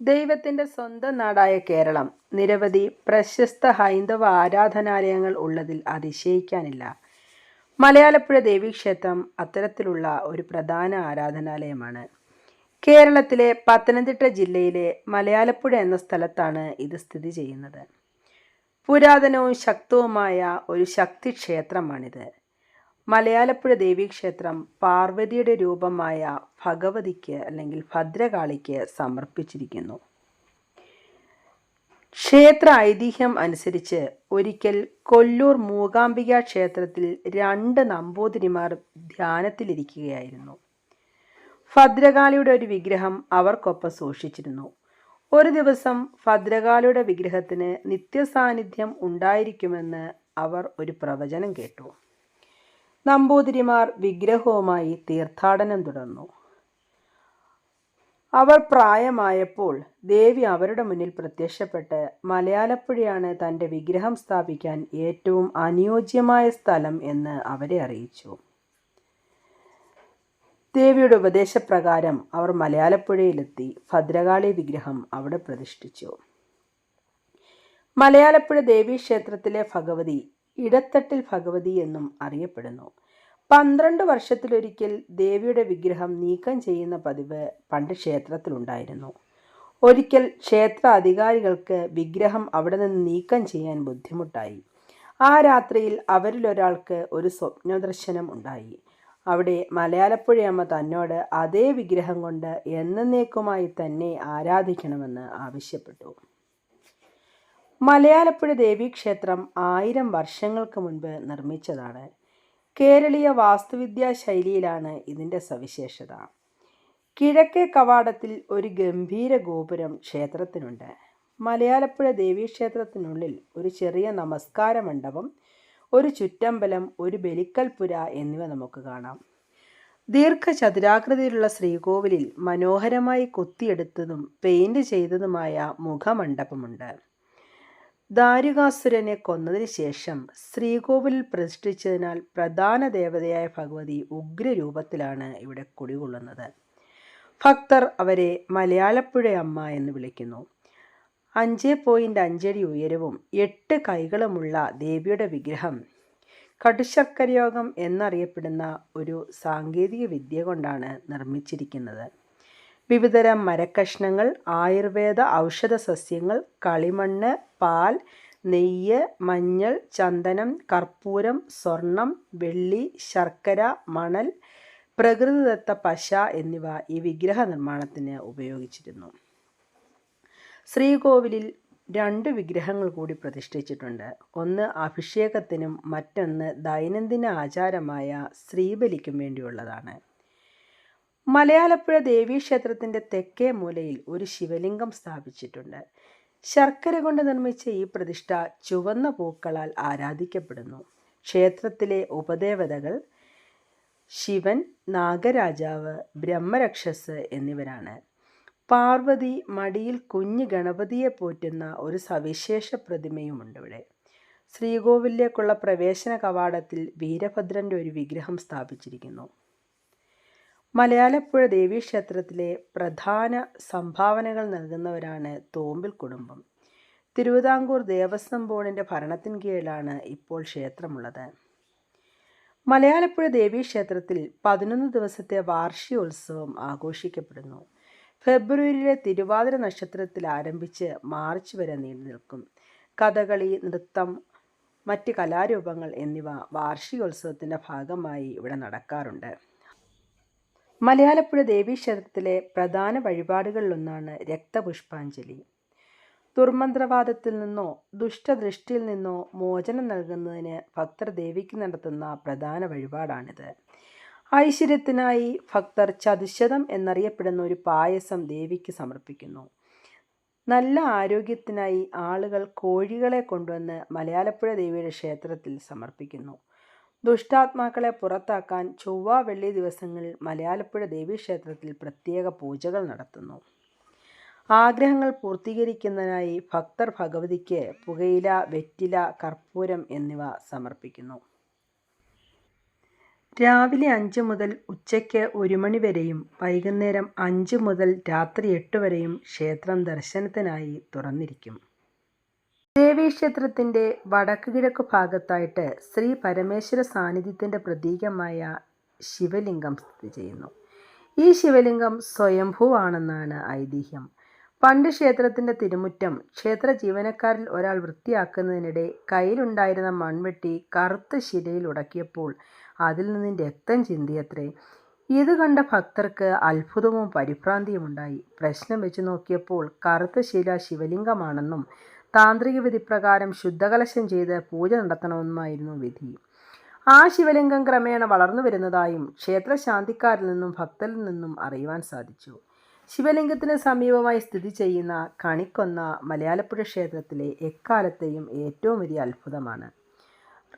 ദൈവത്തിന്റെ സ്വന്തം നാടായ കേരളം. നിരവധി പ്രശസ്ത ഹൈന്ദവ ആരാധനാലയങ്ങൾ ഉള്ളതിൽ അതിശയിക്കാനില്ല. മലയാളപ്പുഴ ദേവീക്ഷേത്രം അത്തരത്തിലുള്ള ഒരു പ്രധാന ആരാധനാലയമാണ്. കേരളത്തിലെ പത്തനംതിട്ട ജില്ലയിലെ മലയാളപ്പുഴ എന്ന സ്ഥലത്താണ് ഇത് സ്ഥിതി ചെയ്യുന്നത്. പുരാതനവും ശക്തവുമായ ഒരു ശക്തി മലയാളപ്പുഴ ദേവീക്ഷേത്രം പാർവതിയുടെ രൂപമായ ഭഗവതിക്ക് അല്ലെങ്കിൽ ഭദ്രകാളിക്ക് സമർപ്പിച്ചിരിക്കുന്നു. ക്ഷേത്ര ഐതിഹ്യം അനുസരിച്ച് ഒരിക്കൽ കൊല്ലൂർ മൂകാംബിക ക്ഷേത്രത്തിൽ രണ്ട് നമ്പൂതിരിമാർ ധ്യാനത്തിലിരിക്കുകയായിരുന്നു. ഭദ്രകാളിയുടെ ഒരു വിഗ്രഹം അവർക്കൊപ്പം സൂക്ഷിച്ചിരുന്നു. ഒരു ദിവസം ഭദ്രകാളിയുടെ വിഗ്രഹത്തിന് നിത്യസാന്നിധ്യം ഉണ്ടായിരിക്കുമെന്ന് അവർ ഒരു പ്രവചനം കേട്ടു. നമ്പൂതിരിമാർ വിഗ്രഹവുമായി തീർത്ഥാടനം തുടർന്നു. അവർ പ്രായമായപ്പോൾ ദേവി അവരുടെ മുന്നിൽ പ്രത്യക്ഷപ്പെട്ട് മലയാളപ്പുഴയാണ് തന്റെ വിഗ്രഹം സ്ഥാപിക്കാൻ ഏറ്റവും അനുയോജ്യമായ സ്ഥലം എന്ന് അവരെ അറിയിച്ചു. ദേവിയുടെ ഉപദേശപ്രകാരം അവർ മലയാളപ്പുഴയിലെത്തി. ഭദ്രകാളി വിഗ്രഹം അവിടെ പ്രതിഷ്ഠിച്ചു. മലയാളപ്പുഴ ദേവീക്ഷേത്രത്തിലെ ഭഗവതി ഇടത്തട്ടിൽ ഭഗവതി എന്നും അറിയപ്പെടുന്നു. പന്ത്രണ്ട് വർഷത്തിലൊരിക്കൽ ദേവിയുടെ വിഗ്രഹം നീക്കം ചെയ്യുന്ന പതിവ് പണ്ട് ക്ഷേത്രത്തിലുണ്ടായിരുന്നു. ഒരിക്കൽ ക്ഷേത്ര അധികാരികൾക്ക് വിഗ്രഹം അവിടെ നിന്ന് നീക്കം ചെയ്യാൻ ബുദ്ധിമുട്ടായി. ആ രാത്രിയിൽ അവരിലൊരാൾക്ക് ഒരു സ്വപ്നദർശനം ഉണ്ടായി. അവിടെ മലയാളപ്പുഴയമ്മ തന്നോട് അതേ വിഗ്രഹം കൊണ്ട് എന്നേക്കുമായി തന്നെ ആരാധിക്കണമെന്ന് ആവശ്യപ്പെട്ടു. മലയാളപ്പുഴ ദേവീക്ഷേത്രം ആയിരം വർഷങ്ങൾക്ക് മുൻപ് നിർമ്മിച്ചതാണ്. കേരളീയ വാസ്തുവിദ്യാ ശൈലിയിലാണ് ഇതിന്റെ സവിശേഷത. കിഴക്കേ കവാടത്തിൽ ഒരു ഗംഭീര ഗോപുരം ക്ഷേത്രത്തിനുണ്ട്. മലയാളപ്പുഴ ദേവീക്ഷേത്രത്തിനുള്ളിൽ ഒരു ചെറിയ നമസ്കാര മണ്ഡപം ഒരു ചുറ്റമ്പലം ഒരു ബലിക്കൽപുര എന്നിവ നമുക്ക് കാണാം. ദീർഘചതുരാകൃതിയിലുള്ള ശ്രീകോവിലിൽ മനോഹരമായി കൊത്തിയെടുത്തതും പെയിന്റ് ചെയ്തതുമായ മുഖമണ്ഡപമുണ്ട്. ദാരികാസുരനെ കൊന്നതിന് ശേഷം ശ്രീകോവിലിൽ പ്രതിഷ്ഠിച്ചതിനാൽ പ്രധാന ദേവതയായ ഭഗവതി ഉഗ്രരൂപത്തിലാണ് ഇവിടെ കുടികൊള്ളുന്നത്. ഭക്തർ അവരെ മലയാളപ്പുഴയമ്മ എന്ന് വിളിക്കുന്നു. അഞ്ച് പോയിന്റ് അഞ്ചടി ഉയരവും എട്ട് കൈകളുമുള്ള ദേവിയുടെ വിഗ്രഹം കടുശർക്കരയോഗം എന്നറിയപ്പെടുന്ന ഒരു സാങ്കേതിക വിദ്യ കൊണ്ടാണ് നിർമ്മിച്ചിരിക്കുന്നത്. വിവിധതരം മരക്കഷ്ണങ്ങൾ ആയുർവേദ ഔഷധ സസ്യങ്ങൾ കളിമണ്ണ് പാൽ നെയ്യ് മഞ്ഞൾ ചന്ദനം കർപ്പൂരം സ്വർണം വെള്ളി ശർക്കര മണൽ പ്രകൃതിദത്ത പശ എന്നിവ ഈ വിഗ്രഹ നിർമ്മാണത്തിന് ഉപയോഗിച്ചിരുന്നു. ശ്രീകോവിലിൽ രണ്ട് വിഗ്രഹങ്ങൾ കൂടി പ്രതിഷ്ഠിച്ചിട്ടുണ്ട്. ഒന്ന് അഭിഷേകത്തിനും മറ്റൊന്ന് ദൈനംദിന ആചാരമായ ശ്രീബലിക്കും വേണ്ടിയുള്ളതാണ്. മലയാളപ്പുഴ ദേവീക്ഷേത്രത്തിന്റെ തെക്കേ മൂലയിൽ ഒരു ശിവലിംഗം സ്ഥാപിച്ചിട്ടുണ്ട്. ശർക്കര കൊണ്ട് നിർമ്മിച്ച ഈ പ്രതിഷ്ഠ ചുവന്ന പൂക്കളാൽ ആരാധിക്കപ്പെടുന്നു. ക്ഷേത്രത്തിലെ ഉപദേവതകൾ ശിവൻ നാഗരാജാവ് ബ്രഹ്മരക്ഷസ് എന്നിവരാണ്. പാർവതി മടിയിൽ കുഞ്ഞ് ഗണപതിയെ പോറ്റുന്ന ഒരു സവിശേഷ പ്രതിമയുമുണ്ട് ഇവിടെ. ശ്രീകോവിലേക്കുള്ള പ്രവേശന കവാടത്തിൽ വീരഭദ്രന്റെ ഒരു വിഗ്രഹം സ്ഥാപിച്ചിരിക്കുന്നു. മലയാളപ്പുഴ ദേവീക്ഷേത്രത്തിലെ പ്രധാന സംഭാവനകൾ നൽകുന്നവരാണ് തോമ്പിൽ കുടുംബം. തിരുവിതാംകൂർ ദേവസ്വം ബോർഡിന്റെ ഭരണത്തിൻ കീഴിലാണ് ഇപ്പോൾ ക്ഷേത്രമുള്ളത്. മലയാളപ്പുഴ ദേവീക്ഷേത്രത്തിൽ പതിനൊന്ന് ദിവസത്തെ വാർഷികോത്സവം ആഘോഷിക്കപ്പെടുന്നു. ഫെബ്രുവരിയിലെ തിരുവാതിര നക്ഷത്രത്തിൽ ആരംഭിച്ച് മാർച്ച് വരെ നീണ്ടു നിൽക്കും. കഥകളി നൃത്തം മറ്റ് കലാരൂപങ്ങൾ എന്നിവ വാർഷികോത്സവത്തിന്റെ ഭാഗമായി ഇവിടെ നടക്കാറുണ്ട്. മലയാളപ്പുഴ ദേവീക്ഷേത്രത്തിലെ പ്രധാന വഴിപാടുകളിലൊന്നാണ് രക്തപുഷ്പാഞ്ജലി. ദുർമന്ത്രവാദത്തിൽ നിന്നോ ദുഷ്ടദൃഷ്ടിയിൽ നിന്നോ മോചനം നൽകുന്നതിന് ഭക്തർ ദേവിക്ക് നടത്തുന്ന പ്രധാന വഴിപാടാണിത്. ഐശ്വര്യത്തിനായി ഭക്തർ ചതുശതം എന്നറിയപ്പെടുന്ന ഒരു പായസം ദേവിക്ക് സമർപ്പിക്കുന്നു. നല്ല ആരോഗ്യത്തിനായി ആളുകൾ കോഴികളെ കൊണ്ടുവന്ന് മലയാളപ്പുഴ ദേവിയുടെ ക്ഷേത്രത്തിൽ സമർപ്പിക്കുന്നു. ദുഷ്ടാത്മാക്കളെ പുറത്താക്കാൻ ചൊവ്വ വെള്ളി ദിവസങ്ങളിൽ മലയാളപ്പുഴ ദേവീക്ഷേത്രത്തിൽ പ്രത്യേക പൂജകൾ നടത്തുന്നു. ആഗ്രഹങ്ങൾ പൂർത്തീകരിക്കുന്നതിനായി ഭക്തർ ഭഗവതിക്ക് പുകയില വെറ്റില കർപ്പൂരം എന്നിവ സമർപ്പിക്കുന്നു. രാവിലെ അഞ്ച് മുതൽ ഉച്ചയ്ക്ക് ഒരു മണി വരെയും വൈകുന്നേരം അഞ്ച് മുതൽ രാത്രി എട്ട് വരെയും ക്ഷേത്രം ദർശനത്തിനായി തുറന്നിരിക്കും. ദേവീക്ഷേത്രത്തിന്റെ വടക്ക് കിഴക്ക് ഭാഗത്തായിട്ട് ശ്രീ പരമേശ്വര സാന്നിധ്യത്തിന്റെ പ്രതീകമായ ശിവലിംഗം സ്ഥിതി ചെയ്യുന്നു. ഈ ശിവലിംഗം സ്വയംഭൂവാണെന്നാണ് ഐതിഹ്യം. പണ്ട് ക്ഷേത്രത്തിന്റെ തിരുമുറ്റം ക്ഷേത്ര ജീവനക്കാരിൽ ഒരാൾ വൃത്തിയാക്കുന്നതിനിടെ കയ്യിലുണ്ടായിരുന്ന മൺവെട്ടി കറുത്ത ശിലയിൽ ഉടക്കിയപ്പോൾ അതിൽ നിന്നും രക്തം ചിന്തിയത്രേ. ഇത് കണ്ട ഭക്തർക്ക് അത്ഭുതവും പരിഭ്രാന്തിയും ഉണ്ടായി പ്രശ്നം വെച്ച് നോക്കിയപ്പോൾ കറുത്ത ശില ശിവലിംഗമാണെന്നും താന്ത്രിക വിധി പ്രകാരം ശുദ്ധകലശം ചെയ്ത് പൂജ നടത്തണമെന്നുമായിരുന്നു വിധി. ആ ശിവലിംഗം ക്രമേണ വളർന്നു വരുന്നതായും ക്ഷേത്രശാന്തിക്കാരിൽ നിന്നും ഭക്തരിൽ നിന്നും അറിയുവാൻ സാധിച്ചു. ശിവലിംഗത്തിന് സമീപമായി സ്ഥിതി ചെയ്യുന്ന കണിക്കൊന്ന മലയാളപ്പുഴ ക്ഷേത്രത്തിലെ എക്കാലത്തെയും ഏറ്റവും വലിയ അത്ഭുതമാണ്.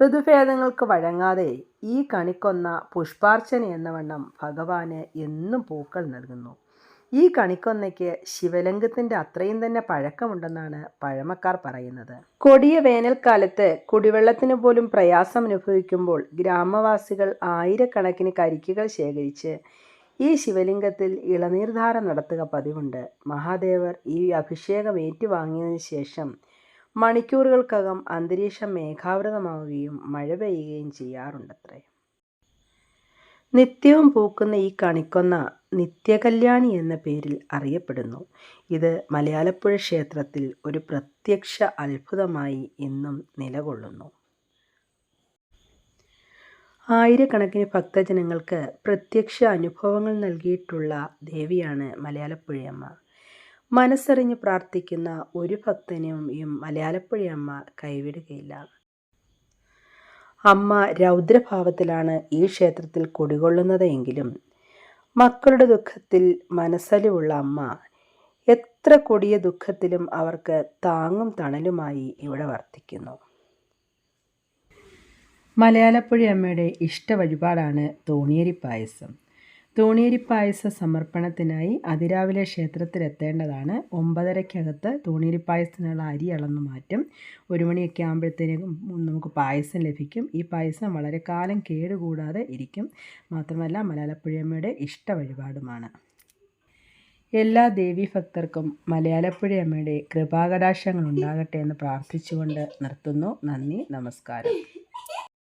ഋതുഭേദങ്ങൾക്ക് വഴങ്ങാതെ ഈ കണിക്കൊന്ന പുഷ്പാർച്ചന എന്ന വണ്ണം ഭഗവാന് എന്നും പൂക്കൾ നൽകുന്നു. ഈ കണിക്കൊന്നയ്ക്ക് ശിവലിംഗത്തിന്റെ അത്രയും തന്നെ പഴക്കമുണ്ടെന്നാണ് പഴമക്കാർ പറയുന്നത്. കൊടിയ വേനൽക്കാലത്ത് കുടിവെള്ളത്തിന് പോലും പ്രയാസം അനുഭവിക്കുമ്പോൾ ഗ്രാമവാസികൾ ആയിരക്കണക്കിന് കരിക്കുകൾ ശേഖരിച്ച് ഈ ശിവലിംഗത്തിൽ ഇളനീർധാരം നടത്തുക പതിവുണ്ട്. മഹാദേവർ ഈ അഭിഷേകം ഏറ്റുവാങ്ങിയതിനു ശേഷം മണിക്കൂറുകൾക്കകം അന്തരീക്ഷം മേഘാവൃതമാവുകയും മഴ പെയ്യുകയും ചെയ്യാറുണ്ടത്രേ. നിത്യവും പൂക്കുന്ന ഈ കണിക്കൊന്ന നിത്യകല്യാണി എന്ന പേരിൽ അറിയപ്പെടുന്നു. ഇത് മലയാളപ്പുഴ ക്ഷേത്രത്തിൽ ഒരു പ്രത്യക്ഷ അത്ഭുതമായി ഇന്നും നിലകൊള്ളുന്നു. ആയിരക്കണക്കിന് ഭക്തജനങ്ങൾക്ക് പ്രത്യക്ഷ അനുഭവങ്ങൾ നൽകിയിട്ടുള്ള ദേവിയാണ് മലയാളപ്പുഴയമ്മ. മനസ്സറിഞ്ഞ് പ്രാർത്ഥിക്കുന്ന ഒരു ഭക്തനെയും മലയാളപ്പുഴയമ്മ കൈവിടുകയില്ല. അമ്മ രൗദ്രഭാവത്തിലാണ് ഈ ക്ഷേത്രത്തിൽ കുടികൊള്ളുന്നത് എങ്കിലും. മക്കളുടെ ദുഃഖത്തിൽ മനസ്സലിവുള്ള അമ്മ എത്ര കൊടിയ ദുഃഖത്തിലും അവർക്ക് താങ്ങും തണലുമായി ഇവിടെ വർത്തിക്കുന്നു. മലയാളപ്പുഴി അമ്മയുടെ ഇഷ്ട വഴിപാടാണ് തോണിയരി പായസം. തോണിയരി പായസ സമർപ്പണത്തിനായി അതിരാവിലെ ക്ഷേത്രത്തിലെത്തേണ്ടതാണ്. ഒമ്പതരയ്ക്കകത്ത് തോണിയരി പായസത്തിനുള്ള അരി അളന്ന് മാറ്റും. ഒരു മണിയൊക്കെ ആകുമ്പോഴത്തേനും നമുക്ക് പായസം ലഭിക്കും. ഈ പായസം വളരെ കാലം കേടുകൂടാതെ ഇരിക്കും. മാത്രമല്ല മലയാളപ്പുഴയമ്മയുടെ ഇഷ്ട വഴിപാടുമാണ്. എല്ലാ ദേവീഭക്തർക്കും മലയാളപ്പുഴയമ്മയുടെ കൃപാകടാക്ഷങ്ങൾ ഉണ്ടാകട്ടെ എന്ന് പ്രാർത്ഥിച്ചുകൊണ്ട് നിർത്തുന്നു. നന്ദി നമസ്കാരം.